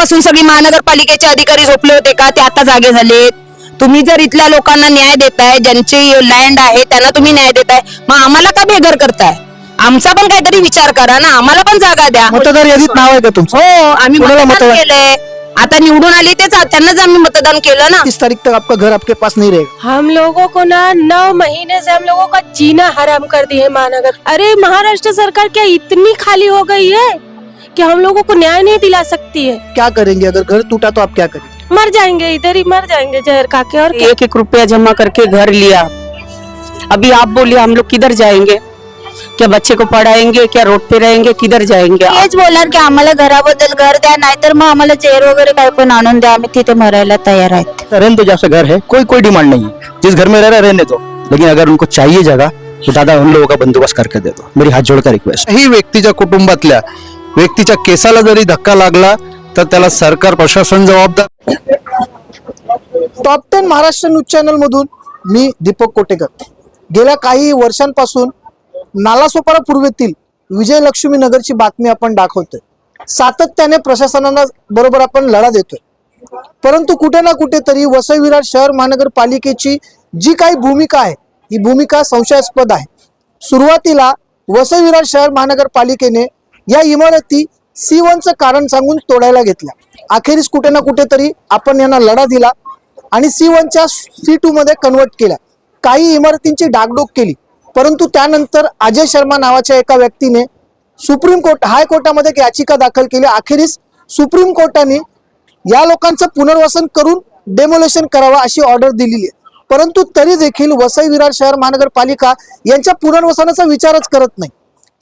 तेव्हापासून सगळी महानगरपालिकेचे अधिकारी झोपले होते का? ते आता जागे झालेत. तुम्ही जर इथल्या लोकांना न्याय देताय ज्यांची लँड आहे त्यांना तुम्ही न्याय देताय मग आम्हाला का बेघर करताय? आमचा पण काहीतरी विचार करा ना. आम्हाला पण जागा द्या. मतदार यादीत नाव आहे का तुमचं? हो आम्ही कोणाला मतदान मतदान? केलंय. आता निवडून आली तेच त्यांनाच आम्ही मतदान केलं ना. तीस तारीख तक आपका घर आपके पास नहीं रहेगा. हम लोगों को ना नौ महीने से हम लोगों का जीना हराम कर दिए महानगर। अरे महाराष्ट्र सरकार क्या इतनी खाली हो गई है? कि हम लोगों को न्याय नहीं दिला सकती है। क्या करेंगे? अगर घर टूटा तो आप क्या करेंगे? मर जाएँगे इधर ही मर जाएँगे जहर खा के। और एक एक रुपया जमा करके घर लिया। अभी आप बोलिए हम लोग किधर जाएँगे? क्या बच्चे को पढ़ाएँगे? क्या रोड पे रहेंगे? किधर जाएँगे? हेच बोलणार की आम्हाला घराबद्दल घर द्या नाहीतर मग आम्हाला चेअर वगैरे काय पण आणून द्या आम्ही तिथे मरायला तयार आहेत रहने तो जैसा घर है कोई कोई डिमांड नहीं है। जिस घर में रह रहा रहने दो। लेकिन अगर उनको चाहिए जगह तो दादा उन लोगों का बंदोबस्त करके दे दो। मेरी हाथ जोड़कर रिक्वेस्ट ही व्यक्तीच्या कुटुंबातल्या व्यक्तीच्या केसाला जरी धक्का लागला तर त्याला सरकार प्रशासन जबाबदार top ten Maharashtra news channel मधून मी दीपक कोटेकर. गेल्या काही वर्षांपासून नालासोपारा पूर्वेतील विजयलक्ष्मी नगरची बातमी आपण दाखवतोय. सातत्याने प्रशासनाला बरोबर आपण लढा देतोय. परंतु कुठे ना कुठेतरी वसई विरार शहर महानगरपालिकेची जी काही भूमिका आहे ही भूमिका संशयास्पद आहे. सुरुवातीला वसई विरार शहर महानगरपालिकेने या इमारती सी वनचं कारण सांगून तोडायला घेतल्या. अखेरीस कुठे ना कुठेतरी आपण यांना लढा दिला आणि सी वनच्या सी टू मध्ये कन्वर्ट केल्या. काही इमारतींची डागडोग केली. परंतु त्यानंतर अजय शर्मा नावाच्या एका व्यक्तीने सुप्रीम कोर्ट हायकोर्टामध्ये एक याचिका दाखल केली. अखेरीस सुप्रीम कोर्टाने या लोकांचं पुनर्वसन करून डेमोलेशन करावं अशी ऑर्डर दिलेली आहे. परंतु तरी देखील वसई विरार शहर महानगरपालिका यांच्या पुनर्वसनाचा विचारच करत नाही.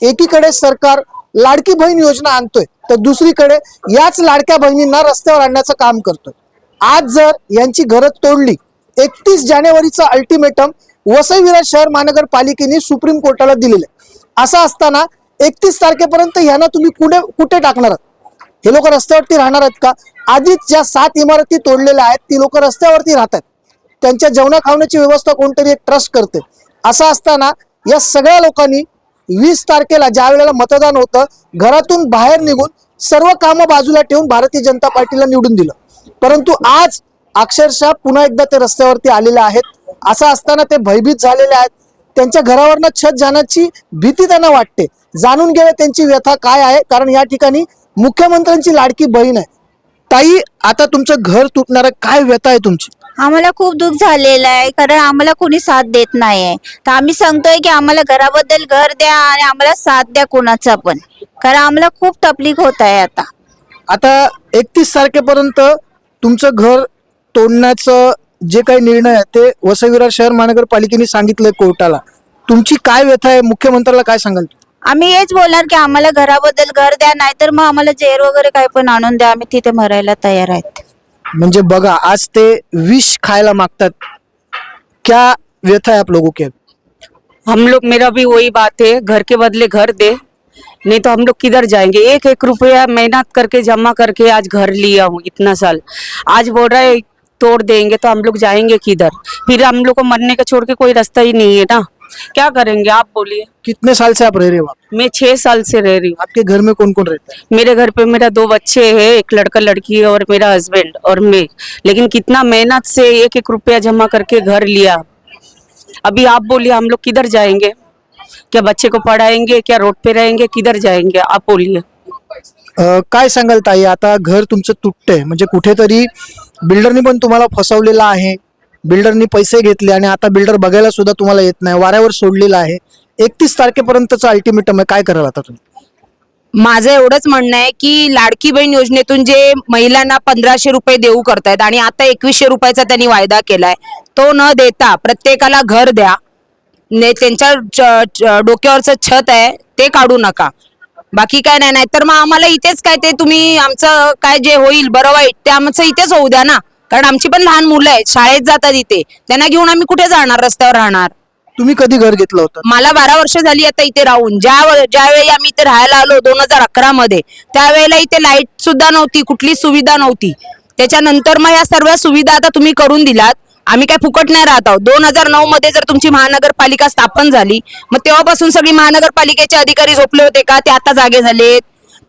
एकीकडे सरकार लाडकी बहीण योजना आणतोय. तर दुसरीकडे याच लाडक्या बहिणींना रस्त्यावर आणण्याचं काम करतोय. आज जर यांची घरं तोडली एकतीस जानेवारीचं अल्टिमेटम वसईविरा शहर महानगरपालिकेने सुप्रीम कोर्टाला दिलेलं आहे. असं असताना एकतीस तारखेपर्यंत यांना तुम्ही कुठे कुठे टाकणार आहात? हे लोक रस्त्यावरती राहणार आहेत का? आधीच ज्या सात इमारती तोडलेल्या आहेत ती लोक रस्त्यावरती राहतात त्यांच्या जेवणा खावण्याची व्यवस्था कोणतरी एक ट्रस्ट करते. असं असताना या सगळ्या लोकांनी वीस तारखेला ज्या वेळेला मतदान होतं घरातून बाहेर निघून सर्व कामं बाजूला ठेवून भारतीय जनता पार्टीला निवडून दिलं. परंतु आज अक्षरशः पुन्हा एकदा ते रस्त्यावरती आलेले आहेत. असं असताना ते भयभीत झालेले आहेत. त्यांच्या घरावरनं छत जाण्याची भीती त्यांना वाटते. जाणून घेऊया त्यांची व्यथा काय आहे कारण या ठिकाणी मुख्यमंत्र्यांची लाडकी बहीण आहे. ताई आता तुमचं घर तुटणार काय व्यथा आहे तुमची? आम्हाला खूप दुःख झालेलं आहे कारण आम्हाला कोणी साथ देत नाहीये. तर आम्ही सांगतोय की आम्हाला घराबद्दल घर द्या आणि आम्हाला साथ द्या कोणाचा पण. कारण आम्हाला खूप तकलीफ होत आहे आता. आता एकतीस तारखेपर्यंत तुमचं घर तोडण्याचं जे काही निर्णय आहे ते वसई विरार शहर महानगरपालिकेने सांगितलंय कोर्टाला. तुमची काय व्यथा आहे? मुख्यमंत्र्याला काय सांगाल आम्ही हेच बोलणार की आम्हाला घराबद्दल घर द्या नाहीतर मग आम्हाला चेअर वगैरे काय पण आणून द्या. आम्ही तिथे मरायला तयार आहेत. म्हणजे बघा, आज ते विष खायला मागतात. क्या व्यथा है आप लोगों के? हम लोग, मेरा भी वही बात है, घर के बदले घर दे, नहीं तो हम लोग किधर जाएँगे? एक एक रुपया मेहनत करके, जमा करके आज घर लिया हूँ, इतना साल। आज बोल रहा है, तोड़ देंगे तो हम लोग जाएँगे किधर? फिर हम लोग को मरने का छोड़ के कोई रास्ता ही नहीं है ना। क्या करेंगे? आप बोलिए। कितने साल से आप रह रहे हो आप? मैं छह साल से रह रही हूँ। आपके घर में कौन कौन रहता है? मेरे घर पे मेरा दो बच्चे हैं एक लड़का लड़की है और मेरा हस्बैंड और मैं। लेकिन कितना मेहनत से एक एक रुपया जमा करके घर लिया। अभी आप बोलिए हम लोग किधर जाएँगे? क्या बच्चे को पढ़ाएँगे? क्या रोड पे रहेंगे? किधर जाएँगे? आप बोलिए। अ, काय सांगाल ताई? आता घर तुमचं तुटतंय. म्हणजे कुठेतरी बिल्डरनी पण तुम्हाला फसवलेलं आहे. बिल्डरनी पैसे घेतले आणि आता बिल्डर बघायला सुद्धा तुम्हाला येत नाही. वाऱ्यावर सोडलेला आहे. एकतीस तारखेपर्यंतचं अल्टिमेटम आहे. काय कराल आता तुम्ही? माझं एवढंच म्हणणं आहे की लाडकी बहीण योजनेतून जे महिलांना पंधराशे रुपये देऊ करतायत आणि आता एकवीसशे रुपयाचा त्यांनी वायदा केलाय तो न देता प्रत्येकाला घर द्या. ने त्यांच्या च- डोक्यावरचं छत आहे ते काढू नका. बाकी काय नाही तर मग आम्हाला इथेच काय ते तुम्ही आमचं काय जे होईल बरं वाईट ते आमचं इथेच होऊ द्या ना. कारण आमची पण लहान मुलं आहेत शाळेत जातात इथे. त्यांना घेऊन आम्ही कुठे जाणार रस्त्यावर राहणार? तुम्ही कधी घर घेतलं होतं? मला बारा वर्ष झाली आता इथे राहून. ज्या ज्यावेळी आम्ही इथे राहायला आलो दोन हजार अकरा मध्ये त्यावेळेला इथे लाइट सुद्धा नव्हती कुठली सुविधा नव्हती. त्याच्यानंतर मग या सर्व सुविधा आता तुम्ही करून दिलात. आम्ही काय फुकट नाही राहत आहोत. दोन हजार नऊ मध्ये जर तुमची महानगरपालिका स्थापन झाली मग तेव्हापासून सगळी महानगरपालिकेचे अधिकारी झोपले होते का? ते आता जागे झालेत.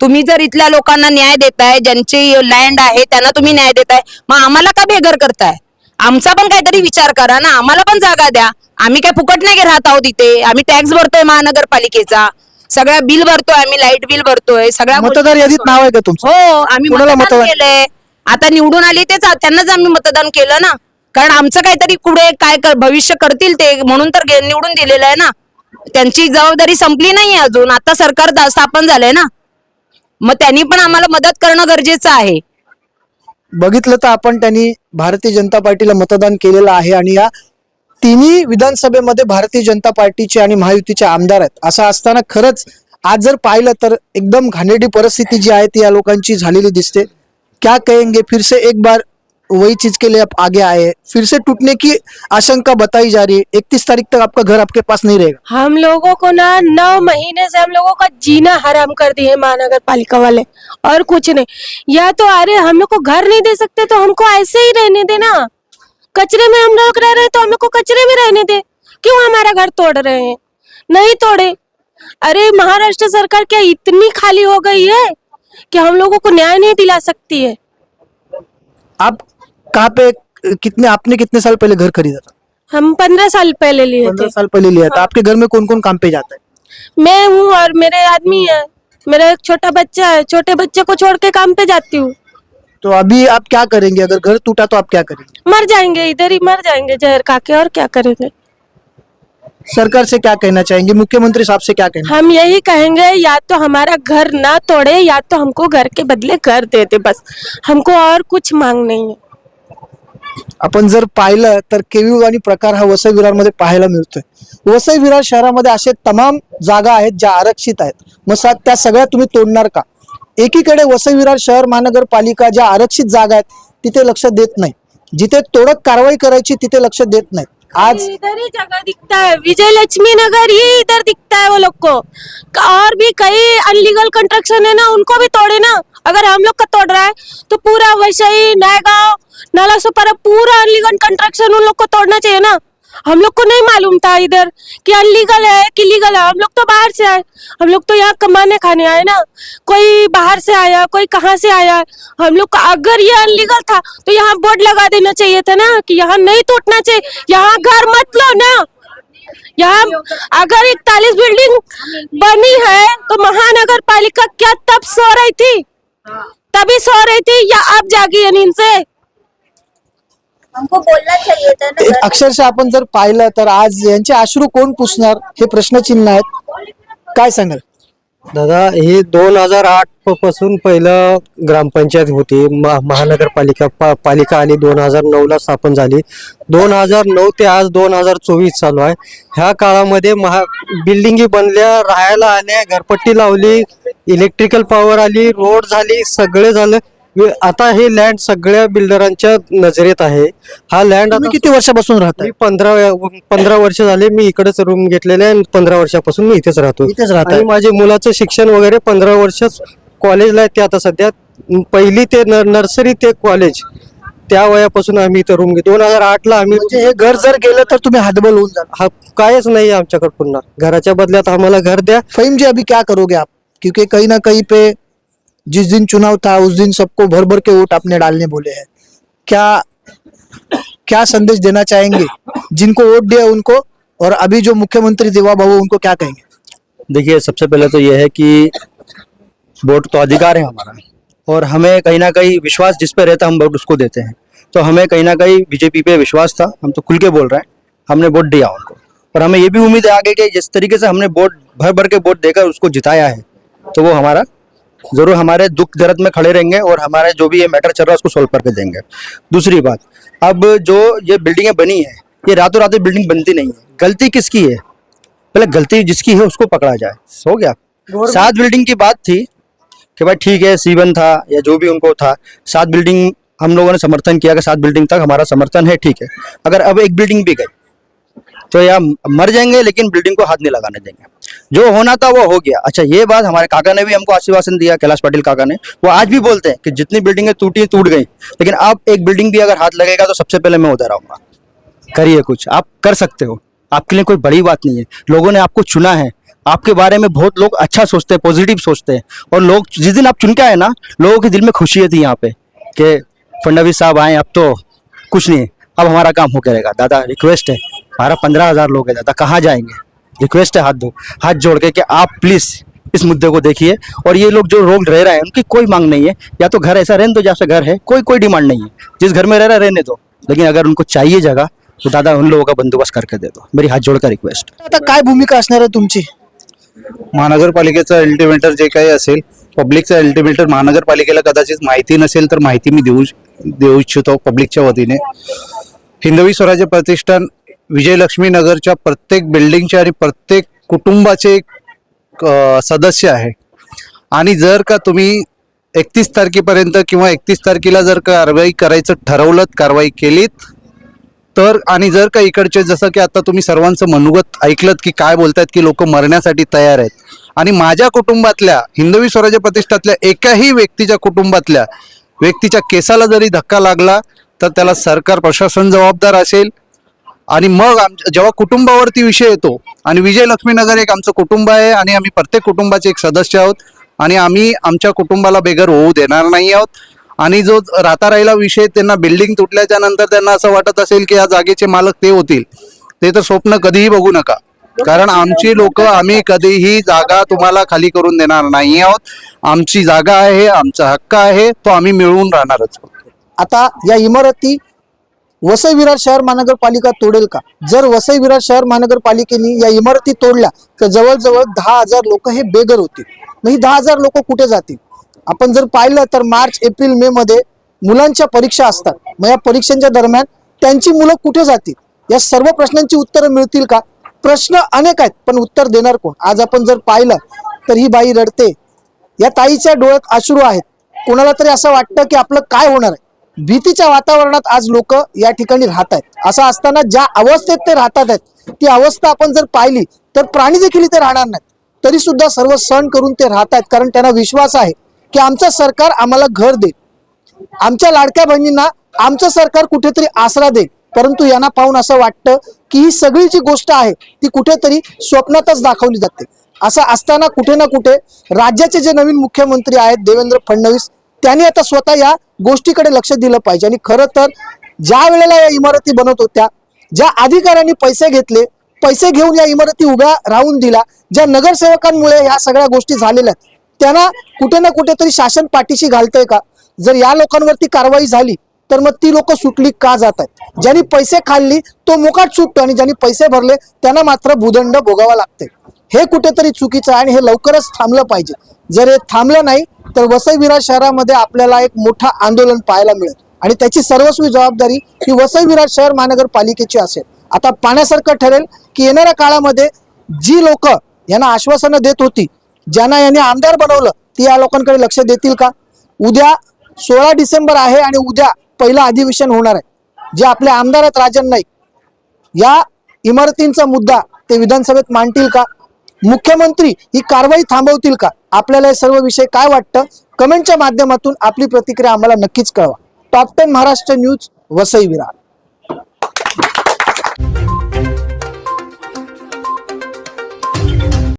तुम्ही जर इथल्या लोकांना न्याय देताय ज्यांची लँड आहे त्यांना तुम्ही न्याय देताय मग आम्हाला का बेघर करताय? आमचा पण काहीतरी विचार करा ना आम्हाला पण जागा द्या. आम्ही काय फुकट नाही राहत आहोत इथे. आम्ही टॅक्स भरतोय महानगरपालिकेचा. सगळ्या बिल भरतोय आम्ही लाइट बिल भरतोय. सगळ्या मतदार यादीत. नाव आहे का तुमचं? हो आम्ही मतदान? केलंय. आता निवडून आली तेच त्यांनाच आम्ही मतदान केलं ना. कारण आमचं काहीतरी पुढे काय भविष्य करतील ते म्हणून तर निवडून दिलेलं आहे ना. त्यांची जबाबदारी संपली नाहीये अजून. आता सरकार स्थापन झालंय ना. मग त्यांनी पण आम्हाला मदत करणं गरजेचं आहे. बघितलं तर आपण त्यांनी भारतीय जनता पार्टीला मतदान केलेलं आहे आणि या तिन्ही विधानसभेमध्ये भारतीय जनता पार्टीचे आणि महायुतीचे आमदार आहेत. असं असताना खरंच आज जर पाहिलं तर एकदम घाणेरडी परिस्थिती जी आहे ती या लोकांची झालेली दिसते. क्या कहेंगे? फिर से एक बार वही चीज़ के लिए आप आगे आए फिर से टूटने की आशंका बताई जा रही है। इकतीस तारीख तक आपका घर आपके पास नहीं रहेगा। हम लोगों को ना नौ महीने से हम लोगों का जीना हराम कर दिए महानगर पालिका वाले। और कुछ नहीं। या तो अरे हम लोग को घर नहीं दे सकते तो हमको ऐसे ही रहने देना कचरे में हम लोग रह रहे तो हम लोग को कचरे में रहने दे। क्यों हमारा घर तोड़ रहे हैं? नहीं तोड़े। अरे महाराष्ट्र सरकार क्या इतनी खाली हो गई है कि हम लोगों को न्याय नहीं दिला सकती है? आप कहाँ पे कितने आपने कितने साल पहले घर खरीदा था? हम पंद्रह साल पहले लिए थे। साल पहले लिया था। आपके घर में कौन कौन काम पे जाता है? मैं हूँ और मेरे आदमी है। मेरा एक छोटा बच्चा है। छोटे बच्चे को छोड़ के काम पे जाती हूँ। तो अभी आप क्या करेंगे? अगर घर टूटा तो आप क्या करेंगे? मर जाएँगे इधर ही मर जाएँगे जहर खा के और क्या करेंगे? सरकार से क्या कहना चाहेंगे? मुख्यमंत्री साहब से क्या कहना हम यही कहेंगे या तो हमारा घर ना तोड़े या तो हमको घर के बदले घर दे दे बस। हमको और कुछ मांग नहीं है। आपण जर पाहिलं तर केवी आणि प्रकार हा वसई विरारमध्ये पाहायला मिळतोय. वसई विरार शहरामध्ये असे तमाम जागा आहेत ज्या आरक्षित आहेत. मग त्या सगळ्या तुम्ही तोडणार का? एकीकडे वसई विरार शहर महानगरपालिका ज्या आरक्षित जागा आहेत तिथे लक्ष देत नाही. जिथे तोडक कारवाई करायची तिथे लक्ष देत नाही. आज इधर ही जगह दिखता है विजय लक्ष्मी नगर ही इधर दिखता है वो लोग को और भी कई अनलीगल कंस्ट्रक्शन है ना उनको भी तोड़े ना. अगर हम लोग का तोड़ रहा है तो पूरा वैशाली नायगांव नाला सुपारा पूरा अनलीगल कंस्ट्रक्शन उन लोग को तोड़ना चाहिए ना। हम लोग को नहीं मालूम था इधर कि अनलीगल है कि लीगल है। हम लोग तो बाहर से आए। हम लोग तो यहाँ कमाने खाने आए ना। कोई बाहर से आया, कोई कहाँ से आया। हम लोग का अगर ये अनलीगल था तो यहाँ बोर्ड लगा देना चाहिए था ना कि यहाँ नहीं टूटना चाहिए। यहाँ घर मत लो ना। यहाँ अगर इकतालीस बिल्डिंग बनी है तो महानगर पालिका क्या तब सो रही थी? तभी सो रही थी या अब जागी है नींद से हमको बोलना चाहिए था ना अक्षरशः आपण जर पाहिलं तर आज यांचे अश्रू कोण पुसणार हे प्रश्नचिन्ह आहेत. काय सांगाल? दादा हे दोन हजार आठपासून पहिलं ग्रामपंचायत होती. महा- महानगरपालिका पा- पालिका आली दोन हजार नऊ ला स्थापन झाली. दोन हजार नऊ ते आज दोन हजार चोवीस चालू आहे. ह्या काळामध्ये महा बिल्डिंगी बनल्या राहायला आल्या घरपट्टी लावली इलेक्ट्रिकल पॉवर आली रोड झाली सगळे झालं. आता हे लँड सगळ्या बिल्डरांच्या नजरेत आहे. हा लँड तुम्ही आता किती वर्षापासून राहताय? मी पंधरा पंधरा वर्ष झाले मी इकडेच रूम घेतलेले आहे आणि पंधरा वर्षापासून मी इथेच राहतो इथेच राहताय. आणि माझे मुलाचं शिक्षण वगैरे पंधरा वर्ष कॉलेजला आहे ते आता सध्या पहिली ते नर्सरी ते कॉलेज त्या वयापासून आम्ही इथं रूम घेतो. दोन हजार आठ ला आम्ही म्हणजे हे घर जर गेलं तर तुम्ही हातबल होऊन जाल हा कायच नाही आमच्याकडे पुन्हा. घराच्या बदल्यात आम्हाला घर द्या. फहीम जी अभी क्या करोगे आप? क्योंकि कहीं ना कहीं पे जिस दिन चुनाव था, उस दिन सबको भर भर के वोट आपने डालने बोले हैं। क्या क्या संदेश देना चाहेंगे? जिनको वोट दिया उनको, और अभी जो मुख्यमंत्री देवा बाबू, उनको क्या कहेंगे? देखिए, सबसे पहले तो यह है कि वोट तो अधिकार है हमारा, और हमें कहीं ना कहीं विश्वास जिस पे रहता हम वोट उसको देते हैं। तो हमें कहीं ना कहीं बीजेपी पे विश्वास था, हम तो खुल के बोल रहे हैं, हमने वोट दिया उनको। और हमें ये भी उम्मीद है आगे कि जिस तरीके से हमने वोट भर भर के वोट देकर उसको जिताया है तो वो हमारा ज़रूर हमारे दुख दर्द में खड़े रहेंगे और हमारे जो भी ये मैटर चल रहा है उसको सोल्व करके देंगे। दूसरी बात अब जो ये बिल्डिंगें बनी है ये रातों रात बिल्डिंग बनती नहीं है। गलती किसकी है? पहले गलती जिसकी है उसको पकड़ा जाए। हो गया? सात बिल्डिंग की बात थी कि भाई ठीक है सीवन था या जो भी उनको था सात बिल्डिंग हम लोगों ने समर्थन किया कि सात बिल्डिंग तक हमारा समर्थन है ठीक है। अगर अब एक बिल्डिंग भी गई तो या मर जाएँगे, लेकिन बिल्डिंग को हाथ नहीं लगाने देंगे। जो होना था वो हो गया। अच्छा ये बात हमारे काका ने भी हमको आश्वासन दिया, कैलाश पाटिल काका ने। वो आज भी बोलते हैं कि जितनी बिल्डिंगें टूटी, टूट गई। लेकिन आप एक बिल्डिंग भी अगर हाथ लगेगा तो सबसे पहले मैं उधर आऊँगा। करिए कुछ। आप कर सकते हो। आपके लिए कोई बड़ी बात नहीं है। लोगों ने आपको चुना है। आपके बारे में बहुत लोग अच्छा सोचते हैं पॉजिटिव सोचते हैं। और लोग, जिस दिन आप चुन के आए ना, लोगों के दिल में खुशी थी यहाँ पे कि फडणवीस साहब आए, अब तो कुछ नहीं। अब हमारा काम हो करेगा। दादा रिक्वेस्ट है। हमारा पंद्रह हजार लोग हैं दादा कहाँ जाएंगे? रिक्वेस्ट है हाथ दो हाथ जोड़ के कि आप प्लीज इस मुद्दे को देखिए। और ये लोग जो लोग रह रहे हैं उनकी कोई मांग नहीं है। या तो घर ऐसा रहने दो जैसा घर है कोई कोई डिमांड नहीं है। जिस घर में रह रहा है रहने दो। लेकिन अगर उनको चाहिए जगह तो दादा उन लोगों का बंदोबस्त करके दे दो। मेरी हाथ जोड़कर रिक्वेस्ट आता काय भूमिका असणार आहे तुमची? महानगरपालिकेचं अल्टिमेटर जे काही असेल पब्लिकचं अल्टिमेटर महानगरपालिकेला कदाचित माहिती नसेल तर माहिती मी देऊ देऊ इच्छितो पब्लिकच्या वतीने. हिंदवी स्वराज्य प्रतिष्ठान विजयलक्ष्मी नगरच्या प्रत्येक बिल्डिंगचे आणि प्रत्येक कुटुंबाचे एक सदस्य आहे. आणि जर का तुम्ही एकतीस तारखेपर्यंत किंवा एकतीस तारखेला जर कारवाई करायचं ठरवलं कारवाई केलीत तर आणि जर का इकडचे जसं की आता तुम्ही सर्वांचं मनोगत ऐकलं की काय बोलतायत की लोक मरण्यासाठी तयार आहेत. आणि माझ्या कुटुंबातल्या हिंदवी स्वराज्य प्रतिष्ठातल्या एकाही व्यक्तीच्या कुटुंबातल्या व्यक्तीच्या केसाला जरी धक्का लागला तर त्याला सरकार प्रशासन जबाबदार असेल. आणि मग आम जेव्हा कुटुंबावरती विषय येतो आणि विजयलक्ष्मीनगर एक आमचं कुटुंब आहे आणि आम्ही प्रत्येक कुटुंबाचे एक सदस्य आहोत आणि आम्ही आमच्या कुटुंबाला बेघर होऊ देणार नाही आहोत. आणि जो राहता राहिला विषय त्यांना बिल्डिंग तुटल्याच्या नंतर त्यांना असं वाटत असेल की या जागेचे मालक ते होतील. ते तर स्वप्न कधीही बघू नका. कारण आमची लोक आम्ही कधीही जागा तुम्हाला खाली करून देणार नाही आहोत. आमची जागा आहे आमचा हक्क आहे तो आम्ही मिळवून राहणारच. आता या इमारती वसई विरार शहर महानगरपालिका तोडेल का? जर वसई विरार शहर महानगरपालिकेने या इमारती तोडल्या तर जवळजवळ दहा हजार लोक हे बेघर होतील. मग ही दहा हजार लोक कुठे जातील? आपण जर पाहिलं तर मार्च एप्रिल मे मध्ये मुलांच्या परीक्षा असतात. मग या परीक्षांच्या दरम्यान त्यांची मुलं कुठे जातील? या सर्व प्रश्नांची उत्तरं मिळतील का? प्रश्न अनेक आहेत पण उत्तर देणार कोण? आज आपण जर पाहिलं तर ही बाई रडते. या ताईच्या डोळ्यात अश्रू आहेत. कोणाला तरी असं वाटतं की आपलं काय होणार आहे? भीतीच्या वातावरणात आज लोक या ठिकाणी राहत आहेत. असं असताना ज्या अवस्थेत ते राहतात आहेत ती अवस्था आपण जर पाहिली तर प्राणी देखील इथे राहणार नाहीत. तरी सुद्धा सर्व सण करून ते राहत आहेत कारण त्यांना विश्वास आहे की आमचं सरकार आम्हाला घर देईल. आमच्या लाडक्या बहिणींना आमचं सरकार कुठेतरी आसरा देईल. परंतु यांना पाहून असं वाटतं की ही सगळी जी गोष्ट आहे ती कुठेतरी स्वप्नातच दाखवली जाते. असं असताना कुठे ना कुठे राज्याचे जे नवीन मुख्यमंत्री आहेत देवेंद्र फडणवीस त्यांनी आता स्वतः या गोष्टीकडे लक्ष दिलं पाहिजे. आणि खरं तर ज्या वेळेला या इमारती बनत होत्या ज्या अधिकाऱ्यांनी पैसे घेतले पैसे घेऊन या इमारती उभ्या राहून दिला ज्या नगरसेवकांमुळे या सगळ्या गोष्टी झालेल्या आहेत त्यांना कुठे ना कुठेतरी शासन पाठीशी घालतंय का? जर या लोकांवरती कारवाई झाली तर मग ती लोक सुटली का जात आहेत? ज्यांनी पैसे खाल्ली तो मोकाट सुटतो आणि ज्यांनी पैसे भरले त्यांना मात्र भूदंड भोगावा लागते हे कुठेतरी चुकीचं आहे आणि हे लवकरच थांबलं पाहिजे. जर हे थांबलं नाही तर वसई विरार शहरामध्ये आपल्याला एक मोठं आंदोलन पाहायला मिळेल. आणि त्याची सर्वस्वी जबाबदारी ही वसई विरार शहर महानगरपालिकेची असेल. आता पाण्यासारखं ठरेल की येणाऱ्या काळामध्ये जी लोक यांना आश्वासनं देत होती ज्यांना यांनी आमदार बनवलं ती या लोकांकडे लक्ष देतील का? उद्या सोळा डिसेंबर आहे आणि उद्या पहिलं अधिवेशन होणार आहे. जे आपले आमदार आहेत राजन नाईक या इमारतींचा मुद्दा ते विधानसभेत मांडतील का? मुख्यमंत्री ही कारवाई थांबवतील का? आपल्याला हे सर्व विषय काय वाटतं? कमेंटच्या माध्यमातून आपली प्रतिक्रिया आम्हाला नक्कीच कळवा. Top ten Maharashtra news Vasai Virar.